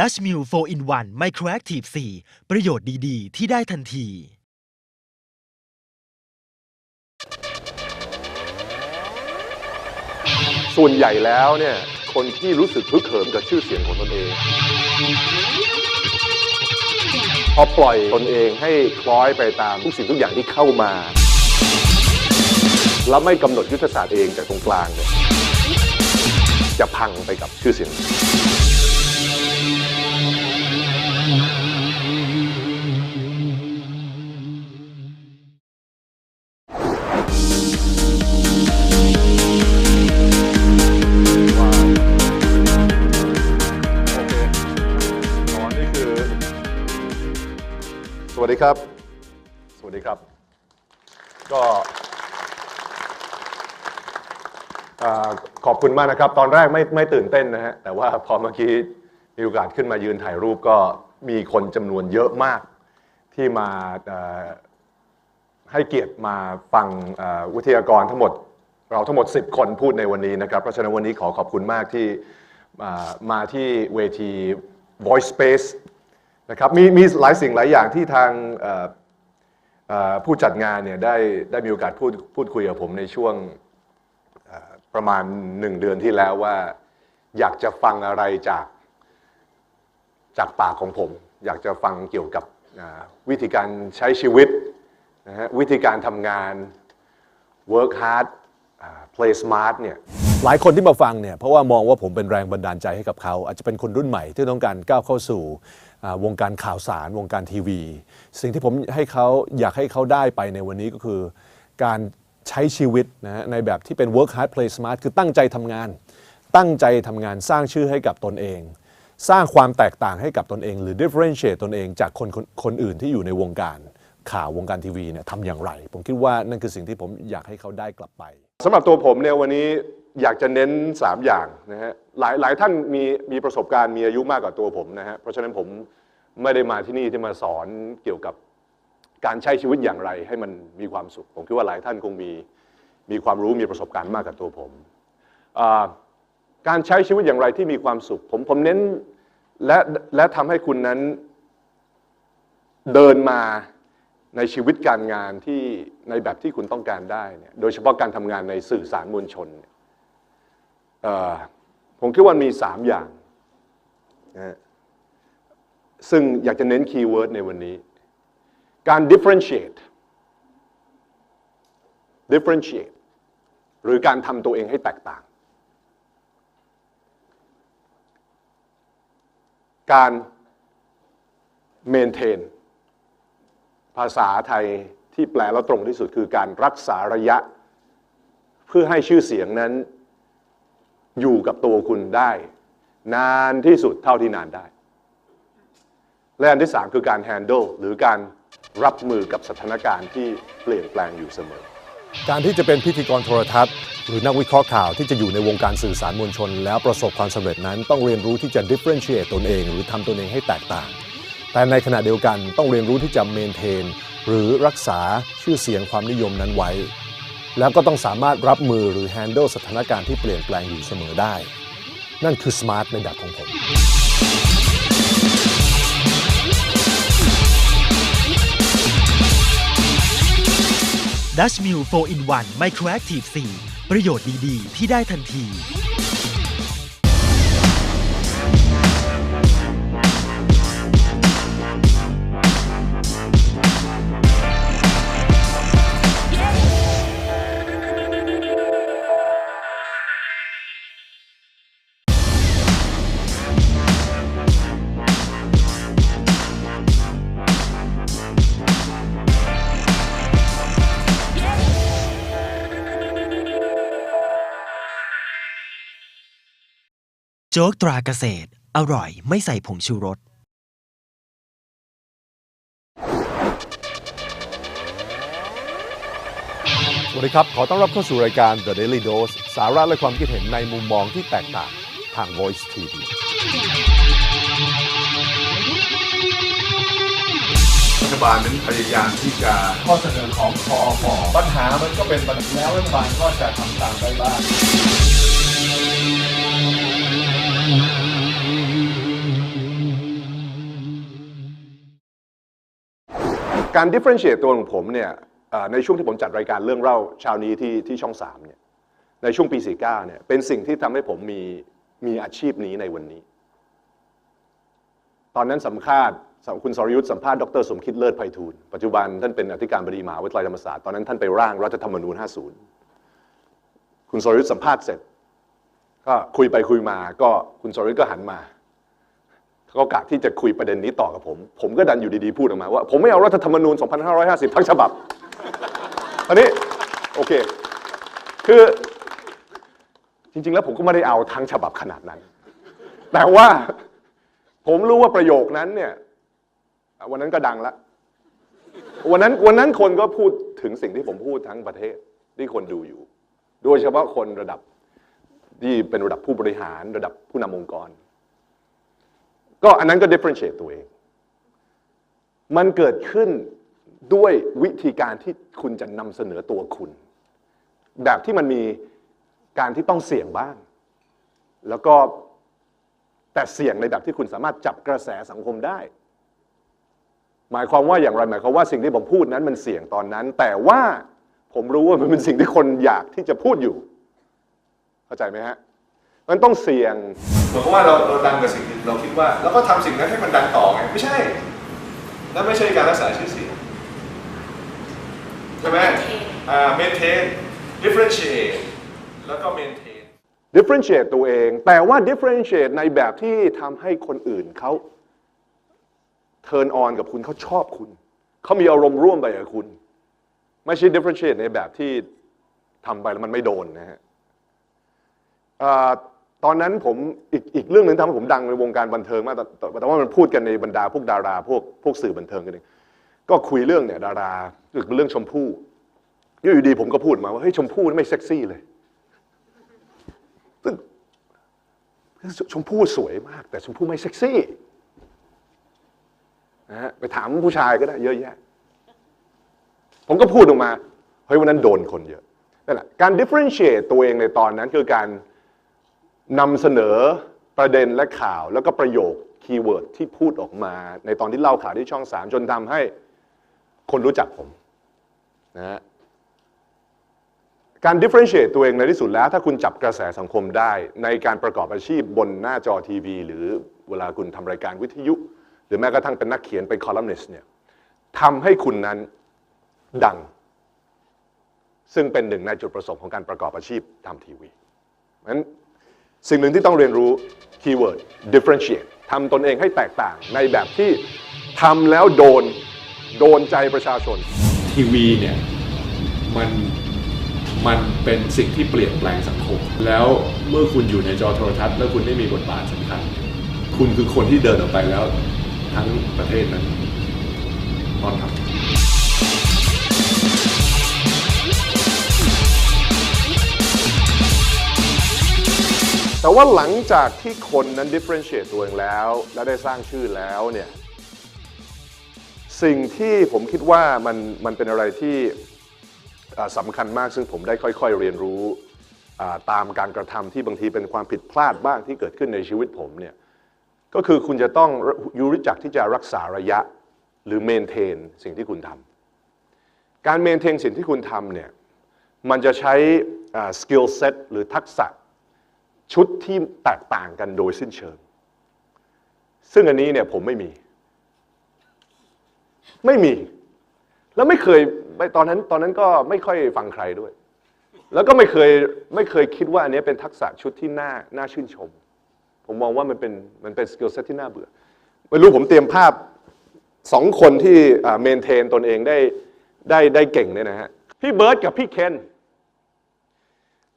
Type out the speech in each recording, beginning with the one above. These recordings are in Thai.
ดัชมิล4 in 1 Microactive 4ประโยชน์ดีๆ ที่ได้ทันที ส่วนใหญ่แล้วเนี่ย คนที่รู้สึกพึกเขิมกับชื่อเสียงของตนเอง พอปล่อยตนเองให้คล้อยไปตามทุกสิ่งทุกอย่างที่เข้ามา แล้วไม่กำหนดยุทธศาสตร์เองจากตรงกลางเนี่ยจะพังไปกับชื่อเสียง ครับ สวัสดีครับ ก็ขอบคุณมากนะครับ ตอนแรกไม่ไม่ตื่นเต้นนะฮะ แต่ว่าพอเมื่อกี้มีโอกาสขึ้นมายืนถ่ายรูปก็มีคนจำนวนเยอะมากที่มาให้เกียรติมาฟังวิทยากรทั้งหมด เราทั้งหมด 10 คนพูดในวันนี้นะครับ เพราะฉะนั้นวันนี้ขอขอบคุณมากที่มาที่เวที Voice Space นะครับมีมีหลายสิ่งหลายอย่างที่ทางผู้จัดงานเนี่ยได้ได้มีโอกาสพูดพูดคุยกับผมในช่วงประมาณหนึ่งเดือนที่แล้วว่า อยากจะฟังอะไรจากจากปากของผม อยากจะฟังเกี่ยวกับวิธีการใช้ชีวิตนะฮะวิธีการทำงาน work hard play smart เนี่ยหลายคนที่มาฟังเนี่ยเพราะว่ามองว่าผมเป็นแรงบันดาลใจให้กับเขา อาจจะเป็นคนรุ่นใหม่ที่ต้องการก้าวเข้าสู่ วงการข่าวสาร วงการทีวี สิ่งที่ผมให้เขาอยากให้เขาได้ไปในวันนี้ก็คือ การใช้ชีวิตนะในแบบที่เป็น work hard play smart คือตั้งใจทำงาน ตั้งใจทำงานสร้างชื่อให้กับตนเอง สร้างความแตกต่างให้กับตนเอง หรือ differentiate ตนเองจากคนคนคนอื่นที่อยู่ในวงการข่าววงการทีวีเนี่ยทำอย่างไร ผมคิดว่านั่นคือสิ่งที่ผมอยากให้เขาได้กลับไปสำหรับตัวผมเนี่ยวันนี้ อยากจะเน้น 3 อย่างนะฮะหลายหลายท่านมีมีประสบการณ์มีอายุมากกว่าตัวผมนะฮะเพราะฉะนั้นผมไม่ได้มาที่นี่ที่มาสอนเกี่ยวกับการใช้ชีวิตอย่างไรให้มันมีความสุข ผมคิดว่าหลายท่านคงมีมีความรู้มีประสบการณ์มากกว่าตัวผมการใช้ชีวิตอย่างไรที่มีความสุข ผมผมเน้นและและทำให้คุณนั้นเดินมาในชีวิตการงานที่ในแบบที่คุณต้องการได้เนี่ยโดยเฉพาะการทำงานในสื่อสารมวลชนเนี่ย ผมคิดว่ามีสามอย่างนะซึ่งอยากจะเน้นคีย์เวิร์ดในวันนี้ การ differentiate differentiate หรือการทำตัวเองให้แตกต่าง การ maintain ภาษาไทยที่แปลแล้วตรงที่สุดคือการรักษาระยะ เพื่อให้ชื่อเสียงนั้น อยู่กับตัวคุณได้ นานที่สุดเท่าที่นานได้ และอันที่สามคือการ handle หรือการรับมือกับสถานการณ์ที่เปลี่ยนแปลงอยู่เสมอ การที่จะเป็นพิธีกรโทรทัศน์ หรือนักวิเคราะห์ข่าวที่จะอยู่ในวงการสื่อสารมวลชน แล้วประสบความสำเร็จนั้น ต้องเรียนรู้ที่จะ differentiate ตนเอง หรือทำตนเองให้แตกต่าง แต่ในขณะเดียวกันต้องเรียนรู้ที่จะ maintain หรือรักษาชื่อเสียงความนิยมนั้นไว้ แล้วก็ต้องสามารถรับมือหรือ handle สถานการณ์ที่เปลี่ยนแปลงอยู่เสมอได้ นั่นคือ smart ในแบบของผมดัชมิล4 in 1 Microactive 4 ประโยชน์ดี ๆ ที่ได้ทันที โจ๊กตราเกษตร อร่อยไม่ใส่ผงชูรส สวัสดีครับ ขอต้อนรับเข้าสู่รายการ The Daily Dose สาระและความคิดเห็นในมุมมองที่แตกต่างทาง Voice TV รัฐบาลนั้นพยายามที่จะข้อเสนอของคอฟปัญหามันก็เป็นปัญหาแล้วรัฐบาลก็จะทำตามได้บ้าง การ differentiate ตัวของผมเนี่ยในช่วงที่ผมจัดรายการเรื่องเล่าเช้านี้ที่ที่ช่องสามเนี่ยในช่วงปี 49เนี่ยเป็นสิ่งที่ทำให้ผมมีมีอาชีพนี้ในวันนี้ ตอนนั้นสัมภาษณ์คุณสรยุทธ์สัมภาษณ์ดรสมคิดเลิศไพฑูรย์ปัจจุบันท่านเป็นอธิการบดีมหาวิทยาลัยธรรมศาสตร์ตอนนั้นท่านไปร่างรัฐธรรมนูญ 50 คุณสรยุทธ์สัมภาษณ์เสร็จ ก็คุยไปคุยมาก็คุณสรยุทธ์ก็หันมา ก็กะที่จะคุยประเด็นนี้ต่อกับผม ผมก็ดันอยู่ดีๆพูดออกมาว่า ผมไม่เอารัฐธรรมนูญ 2550 ทั้งฉบับ อันนี้ โอเค คือ จริง ๆ แล้วผมก็ไม่ได้เอาทั้งฉบับขนาดนั้น แต่ว่าผมรู้ว่าประโยคนั้นเนี่ย วันนั้นก็ดังละ วันนั้นวันนั้นคนก็พูดถึงสิ่งที่ผมพูดทั้งประเทศที่คนดูอยู่ โดยเฉพาะคนระดับที่เป็นระดับผู้บริหารระดับผู้นำองค์กร ก็อันนั้นก็ differentiate ตัวเอง มันเกิดขึ้นด้วยวิธีการที่คุณจะนำเสนอตัวคุณ แบบที่มันมีการที่ต้องเสี่ยงบ้าง แล้วก็แต่เสี่ยงในแบบที่คุณสามารถจับกระแสสังคมได้ หมายความว่าอย่างไรหมายความว่าสิ่งที่ผมพูดนั้นมันเสี่ยงตอนนั้น แต่ว่าผมรู้ว่ามันเป็นสิ่งที่คนอยากที่จะพูดอยู่ เข้าใจไหมฮะ มันต้องเสี่ยงเหมือนกับว่าเราเราดังกับสิ่งที่เราคิดว่าแล้วก็ทำสิ่งนั้นให้มันดังต่อไงไม่ใช่นั่นไม่ใช่การรักษาชื่อเสียงใช่ไหมอ่า maintain differentiate แล้วก็ maintain differentiate ตัวเอง แต่ว่า differentiate ในแบบที่ทำให้คนอื่นเขา turn on กับคุณเขาชอบคุณ เขามีอารมณ์ร่วมไปกับคุณ ไม่ใช่ differentiate ในแบบที่ทำไปแล้วมันไม่โดนนะฮะเอ่อ ตอนนั้นผมอีกอีกเรื่องหนึ่งทำให้ผมดังในวงการบันเทิงมากแต่แต่แต่ว่ามันพูดกันในบรรดาพวกดาราพวกพวกสื่อบันเทิงกันเองก็คุยเรื่องเนี่ยดาราเรื่องชมพู่อยู่ดีๆผมก็พูดมาว่าเฮ้ยชมพู่นี่ไม่เซ็กซี่เลยซึ่งชมพู่สวยมาก แต่ชมพู่ไม่เซ็กซี่นะฮะไปถามผู้ชายก็ได้เยอะแยะ ผมก็พูดออกมาเฮ้ยวันนั้นโดนคนเยอะนั่นแหละการ differentiate ตัวเองในตอนนั้นคือการ นำเสนอประเด็นและข่าวแล้วก็ประโยคคีย์เวิร์ดที่พูดออกมา ในตอนที่เล่าข่าวที่ช่องสามจนทำให้คนรู้จักผมนะฮะการ differentiate ตัวเองในที่สุดแล้ว ถ้าคุณจับกระแสสังคมได้ในการประกอบอาชีพบนหน้าจอทีวี หรือเวลาคุณทำรายการวิทยุ หรือแม้กระทั่งเป็นนักเขียนเป็นคอลัมนิสต์เนี่ยทำให้คุณนั้นดัง ซึ่งเป็นหนึ่งในจุดประสงค์ของการประกอบอาชีพทำทีวีเพราะฉะนั้น สิ่งหนึ่งที่ต้องเรียนรู้คีย์เวิร์ด differentiate ทำตนเองให้แตกต่างในแบบที่ทำแล้วโดนโดนใจประชาชน ทีวีเนี่ยมันมันเป็นสิ่งที่เปลี่ยนแปลงสังคม แล้วเมื่อคุณอยู่ในจอโทรทัศน์ แล้วคุณได้มีบทบาทสำคัญ คุณคือคนที่เดินออกไปแล้ว ทั้งประเทศนั้นตอนทำ แต่ว่าหลังจากที่คนนั้น differentiate ตัวเองแล้ว และได้สร้างชื่อแล้วเนี่ย สิ่งที่ผมคิดว่ามันมันเป็นอะไรที่สำคัญมากซึ่งผมได้ค่อย ๆ เรียนรู้ตามการกระทำที่บางทีเป็นความผิดพลาดบ้างที่เกิดขึ้นในชีวิตผมเนี่ยก็คือคุณจะต้องรู้จักที่จะรักษาระยะหรือ maintain สิ่งที่คุณทำการ maintain สิ่งที่คุณทำเนี่ยมันจะใช้อ่า skill set หรือทักษะ ชุดที่แตกต่างกันโดยสิ้นเชิง ซึ่งอันนี้เนี่ยผมไม่มี ไม่มี แล้วไม่เคยตอนนั้นตอนนั้นก็ไม่ค่อยฟังใครด้วย แล้วก็ไม่เคยไม่เคยคิดว่าอันนี้เป็นทักษะชุดที่น่าน่าชื่นชม ผมมองว่ามันเป็นมันเป็นสกิลเซ็ตที่น่าเบื่อไม่รู้ผมเตรียมภาพสองคนที่เมนเทนตนเองได้ได้ได้เก่งเนี่ยนะฮะพี่เบิร์ดกับพี่เคน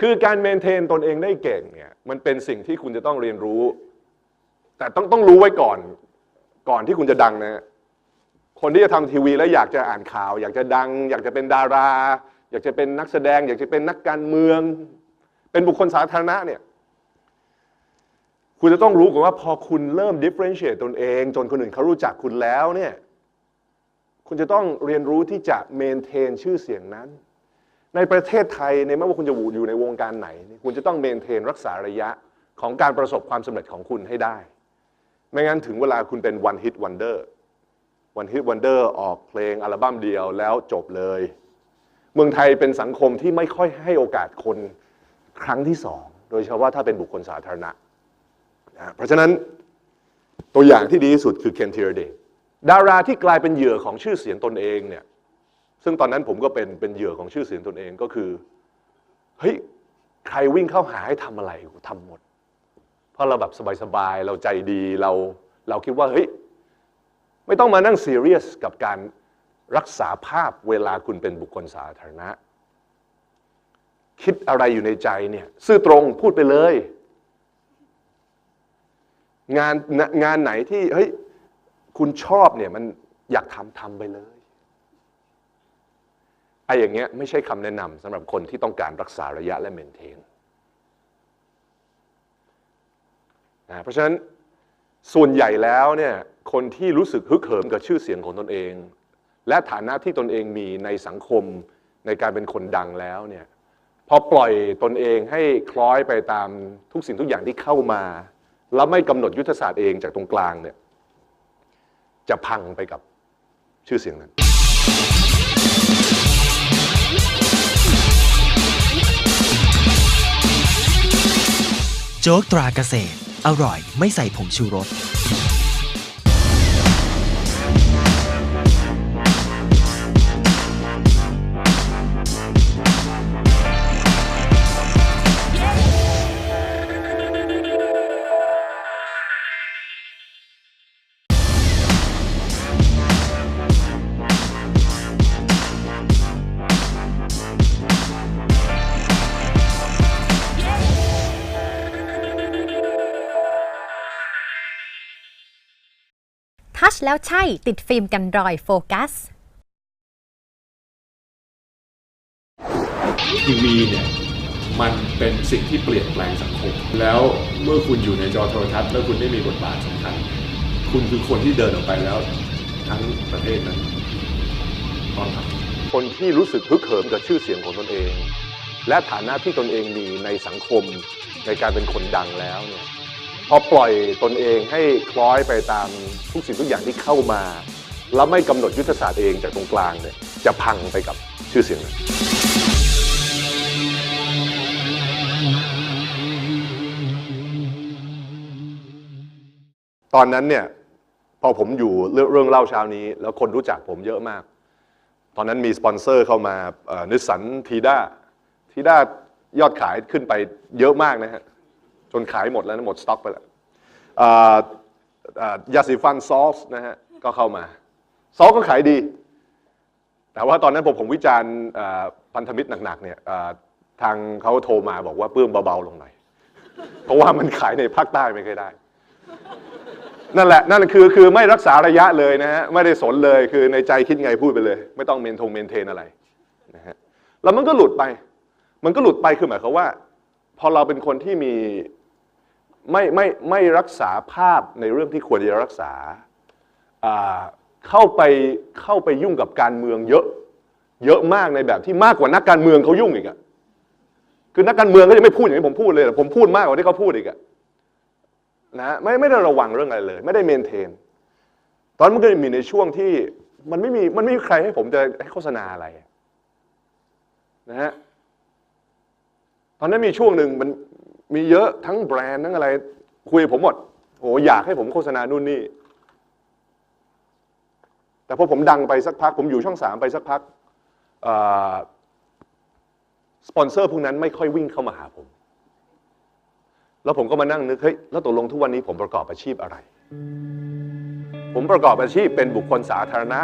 คือการเมนเทนตนเองได้เก่งเนี่ยมันเป็นสิ่งที่คุณจะต้องเรียนรู้ แต่ต้องต้องรู้ไว้ก่อน ก่อนที่คุณจะดังนะคนที่จะทำทีวีแล้วอยากจะอ่านข่าว อยากจะดัง อยากจะเป็นดารา อยากจะเป็นนักแสดง อยากจะเป็นนักการเมือง เป็นบุคคลสาธารณะเนี่ยคุณจะต้องรู้ก่อนว่าพอคุณเริ่ม differentiate ตนเอง จนคนอื่นเขารู้จักคุณแล้วเนี่ยคุณจะต้องเรียนรู้ที่จะ maintain ชื่อเสียงนั้น ในประเทศไทยในไม่ว่าคุณจะอยู่ในวงการไหน คุณจะต้องเมนเทนรักษาระยะของการประสบความสำเร็จของคุณให้ได้ ไม่งั้นถึงเวลาคุณเป็น one hit wonder วันฮิตวันเดอร์ออกเพลงอัลบั้มเดียวแล้วจบเลย เมืองไทยเป็นสังคมที่ไม่ค่อยให้โอกาสคนครั้งที่สอง โดยเฉพาะถ้าเป็นบุคคลสาธารณะนะเพราะฉะนั้นตัวอย่างที่ดีที่สุดคือเคนเทียร์เดดาราที่กลายเป็นเหยื่อของชื่อเสียงตนเองเนี่ย ซึ่งตอนนั้นผมก็เป็นเป็นเหยื่อของชื่อเสียงตนเองก็คือเฮ้ยใครวิ่งเข้าหาให้ทำอะไรกูทำหมด เพราะเราแบบสบายๆเราใจดีเราเราคิดว่าเฮ้ยไม่ต้องมานั่งซีเรียสกับการรักษาภาพเวลาคุณเป็นบุคคลสาธารณะ คิดอะไรอยู่ในใจเนี่ยซื่อตรงพูดไปเลย งานงานไหนที่เฮ้ยคุณชอบเนี่ยมันอยากทำทำไปเลย ไอ้อย่างเงี้ยไม่ใช่คำแนะนำสำหรับคนที่ต้องการรักษาระยะและเมนเทนนะเพราะฉะนั้นส่วนใหญ่แล้วเนี่ยคนที่รู้สึกฮึกเหิมกับชื่อเสียงของตนเอง และฐานะที่ตนเองมีในสังคมในการเป็นคนดังแล้วเนี่ยพอปล่อยตนเองให้คล้อยไปตามทุกสิ่งทุกอย่างที่เข้ามา แล้วไม่กำหนดยุทธศาสตร์เองจากตรงกลางเนี่ยจะพังไปกับชื่อเสียงนั้น โจ๊กตราเกษตร อร่อยไม่ใส่ผงชูรส แล้วใช่ติดฟิล์มกันรอยโฟกัส ทีวีเนี่ยมันเป็นสิ่งที่เปลี่ยนแปลงสังคม แล้วเมื่อคุณอยู่ในจอโทรทัศน์แล้วคุณได้มีบทบาทสำคัญ คุณคือคนที่เดินออกไปแล้ว ทั้งประเทศนั้นตอนทำคนที่รู้สึกฮึกเหิมกับชื่อเสียงของตนเอง และฐานะที่ตนเองมีในสังคมในการเป็นคนดังแล้วเนี่ย พอปล่อยตนเองให้คล้อยไปตามทุกสิ่งทุกอย่างที่เข้ามา แล้วไม่กำหนดยุทธศาสตร์เองจากตรงกลางเนี่ยจะพังไปกับชื่อเสียงนั้นตอนนั้นเนี่ยพอผมอยู่เรื่องเรื่องเล่าเช้านี้ แล้วคนรู้จักผมเยอะมาก ตอนนั้นมีสปอนเซอร์เข้ามานิสสันทีด้าทีด้ายอดขายขึ้นไปเยอะมากนะฮะ จนขายหมดแล้วนะหมดสต็อกไปแล้วยาสีฟันซอสนะฮะก็เข้ามา ซอสก็ขายดี แต่ว่าตอนนั้นผมผมวิจารณ์พันธมิตรหนักๆเนี่ยทางเขาโทรมาบอกว่าเปื้มเบาๆลงหน่อย เพราะว่ามันขายในภาคใต้ไม่เคอยได้ นั่นแหละ นั่นคือคือไม่รักษาระยะเลยนะฮะไม่ได้สนเลยคือในใจคิดไงพูดไปเลย ไม่ต้องเมนทงเมนเทนอะไรนะฮะแล้วมันก็หลุดไป มันก็หลุดไปคือหมายความว่า พอเราเป็นคนที่มี ไม่ไม่ไม่รักษาภาพในเรื่องที่ควรจะรักษา เข้าไปเข้าไปยุ่งกับการเมืองเยอะ เยอะมากในแบบที่มากกว่านักการเมืองเขายุ่งอีกอะคือนักการเมืองก็ยังไม่พูดอย่างที่ผมพูดเลยผมพูดมากกว่าที่เขาพูดอีกอะนะไม่ไม่ได้ระวังเรื่องอะไรเลย ไม่ได้เมนเทน ตอนนั้นมันก็มีในช่วงที่มันไม่มีมันไม่มีใครให้ผมจะให้โฆษณาอะไรนะฮะตอนนั้นมีช่วงหนึ่งมัน มีเยอะทั้งแบรนด์ทั้งอะไร คุยผมหมดโหอยากให้ผมโฆษณานู่นนี่ แต่พอผมดังไปสักพัก ผมอยู่ช่องสามไปสักพักสปอนเซอร์พวกนั้นไม่ค่อยวิ่งเข้ามาหาผม แล้วผมก็มานั่งนึกเฮ้ยแล้วตกลงทุกวันนี้ผมประกอบอาชีพอะไร ผมประกอบอาชีพเป็นบุคคลสาธารณะ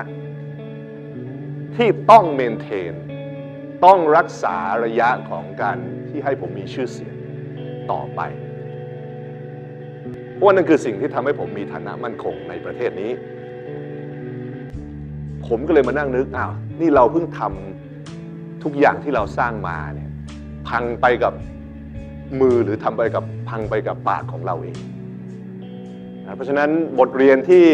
ที่ต้องเมนเทน ต้องรักษาระยะของการที่ให้ผมมีชื่อเสียง ต่อไปเพราะว่านั่นคือสิ่งที่ทำให้ผมมีฐานะมั่นคงในประเทศนี้ ผมก็เลยมานั่งนึกอ้าวนี่เราเพิ่งทำทุกอย่างที่เราสร้างมาเนี่ยพังไปกับมือหรือทำไปกับพังไปกับปากของเราเองนะเพราะฉะนั้นบทเรียนที่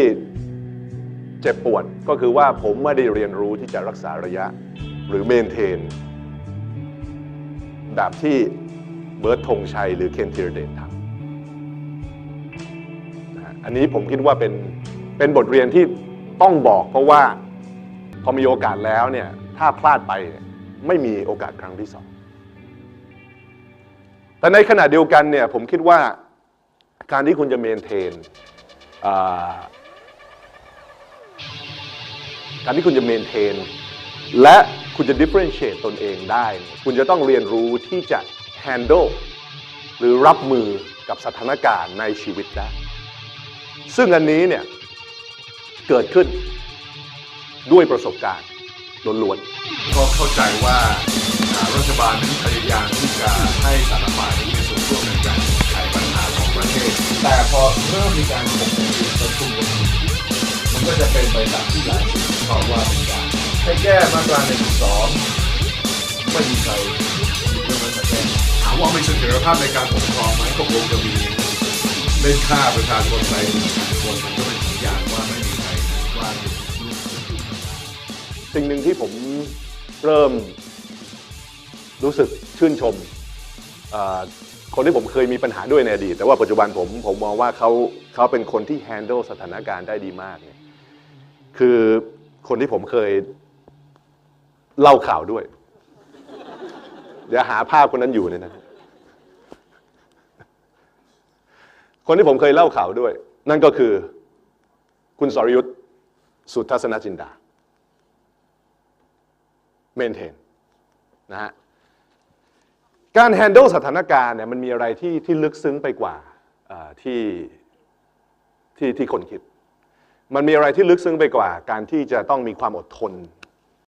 เจ็บปวดก็คือว่าผมไม่ได้เรียนรู้ที่จะรักษาระยะหรือเมนเทนแบบที่ เบิร์ตธงชัย หรือเคนธีรเดชทำอันนี้ผมคิดว่าเป็นเป็นบทเรียนที่ต้องบอก เพราะว่าพอมีโอกาสแล้วเนี่ยถ้าพลาดไปไม่มีโอกาสครั้งที่สองแต่ในขณะเดียวกันเนี่ยผมคิดว่าการที่คุณจะเมนเทนการที่คุณจะเมนเทนและคุณจะ differentiate ตนเองได้ คุณจะต้องเรียนรู้ที่จะ handle หรือรับมือกับสถานการณ์ในชีวิตได้ ซึ่งอันนี้เนี่ยเกิดขึ้นด้วยประสบการณ์ล้วนๆก็เข้าใจว่ารัฐบาลนั้นพยายามที่จะให้แต่ละฝ่ายนั้นมีส่วนร่วมในการแก้ไขปัญหาของประเทศ แต่พอเริ่มมีการถกเถียงประชุมกันมันก็จะเป็นไปตามที่หลายคนชอบว่าเป็นการให้แก้มาตราหนึ่งสองไม่มีใครมีเรื่องนั้นมาแก้ ว่ามีเสถียรภาพในการปกครองไหมก็คงจะมีเล่นฆ่าประชาชนไปหนึ่งคนมันก็เป็นสัญญาณว่าไม่มีใครว่าสิ่งหนึ่งที่ผมเริ่มรู้สึกชื่นชมคนที่ผมเคยมีปัญหาด้วยในอดีตแต่ว่าปัจจุบันผมผมมองว่าเขาเขาเป็นคนที่ handle สถานการณ์ได้ดีมากเนี่ยคือคนที่ผมเคยเล่าข่าวด้วย เดี๋ยวหาภาพคนนั้นอยู่เนี่ยนะ คนที่ผมเคยเล่าข่าวด้วย นั่นก็คือคุณสรยุทธ์สุทัศนจินดาเมนเทนนะฮะการ handle สถานการณ์เนี่ยมันมีอะไรที่ที่ลึกซึ้งไปกว่าที่ที่ที่คนคิด มันมีอะไรที่ลึกซึ้งไปกว่า การที่จะต้องมีความอดทน